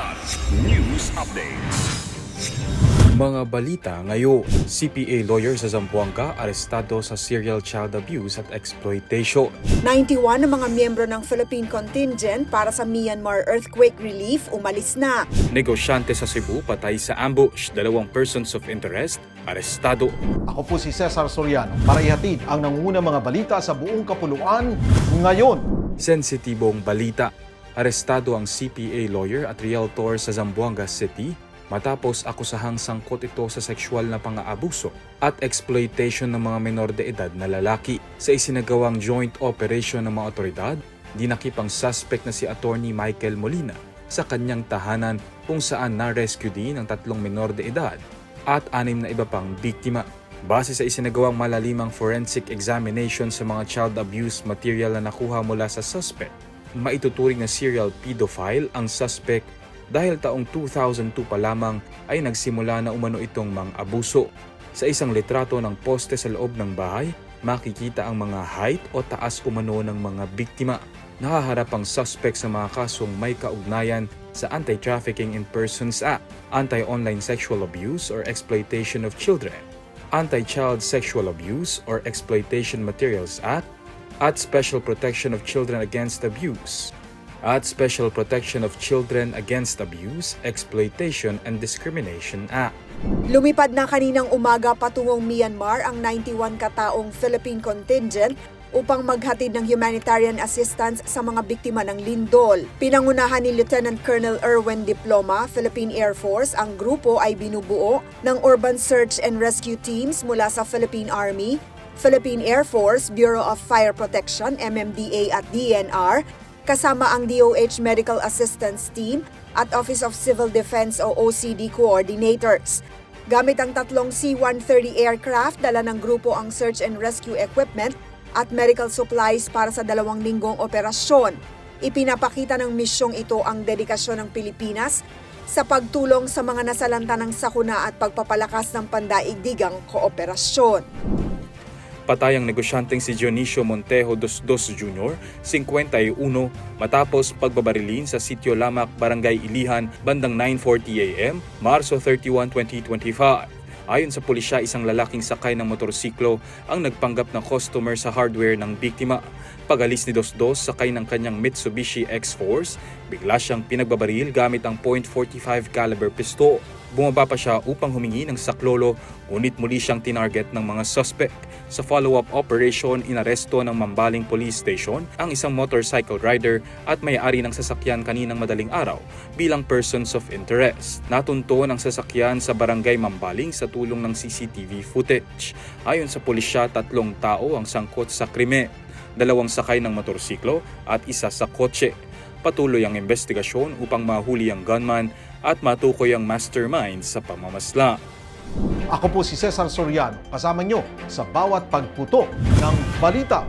Kilat News Updates. Mga balita ngayon, CPA lawyer sa Zamboanga arestado sa serial child abuse at exploitation. 91 ng mga miyembro ng Philippine contingent para sa Myanmar earthquake relief umalis na. Negosyante sa Cebu patay sa ambush, dalawang persons of interest arestado. Ako po si Cesar Soriano para ihatid ang nangungunang mga balita sa buong kapuluan ngayon. Sensitibong balita. Arestado ang CPA lawyer at realtor sa Zamboanga City matapos akusahang sangkot ito sa sexual na pang-aabuso at exploitation ng mga menor de edad na lalaki. Sa isinagawang joint operation ng mga otoridad, dinakip ang suspect na si Attorney Michael Molina sa kanyang tahanan kung saan na-rescue din ang tatlong menor de edad at anim na iba pang biktima. Base sa isinagawang malalimang forensic examination sa mga child abuse material na nakuha mula sa suspect, maituturing na serial pedophile ang suspect dahil taong 2002 pa lamang ay nagsimula na umano itong mang abuso. Sa isang litrato ng poste sa loob ng bahay, makikita ang mga height o taas umano ng mga biktima. Nakaharap ang suspect sa mga kasong may kaugnayan sa Anti-Trafficking in Persons Act, Anti-Online Sexual Abuse or Exploitation of Children, Anti-Child Sexual Abuse or Exploitation Materials Act, at Special Protection of Children Against Abuse, at Special Protection of Children Against Abuse, Exploitation and Discrimination Act. Lumipad na kaninang umaga patungong Myanmar ang 91 kataong Philippine contingent upang maghatid ng humanitarian assistance sa mga biktima ng lindol. Pinangunahan ni Lieutenant Colonel Erwin Diploma, Philippine Air Force, ang grupo ay binubuo ng Urban Search and Rescue Teams mula sa Philippine Army, Philippine Air Force, Bureau of Fire Protection, MMDA at DNR, kasama ang DOH Medical Assistance Team at Office of Civil Defense o OCD coordinators. Gamit ang tatlong C-130 aircraft, dala ng grupo ang search and rescue equipment at medical supplies para sa dalawang linggong operasyon. Ipinapakita ng misyong ito ang dedikasyon ng Pilipinas sa pagtulong sa mga nasalanta ng sakuna at pagpapalakas ng pandaigdigang kooperasyon. Patay ang negosyanteng si Dionisio Montejo dos Dos Jr., 51, matapos pagbabarilin sa Sitio Lamak, Barangay Ilihan, bandang 9.40 a.m., Marso 31, 2025. Ayon sa pulisya, isang lalaking sakay ng motorsiklo ang nagpanggap na customer sa hardware ng biktima. Pagalis ni Dos Dos sakay ng kanyang Mitsubishi X-Force, bigla siyang pinagbabaril gamit ang .45 caliber pistol. Bumaba pa siya upang humingi ng saklolo, ngunit muli siyang tinarget ng mga suspect. Sa follow-up operation, inaresto ng Mambaling Police Station ang isang motorcycle rider at may-ari ng sasakyan kaninang madaling araw bilang persons of interest. Natunto ang sasakyan sa barangay Mambaling sa tulong ng CCTV footage. Ayon sa pulisya, tatlong tao ang sangkot sa krimen, dalawang sakay ng motorsiklo at isa sa kotse. Patuloy ang investigasyon upang mahuli ang gunman at matukoy ang mastermind sa pamamasla. Ako po si Cesar Soriano, kasama nyo sa bawat pagputo ng balita.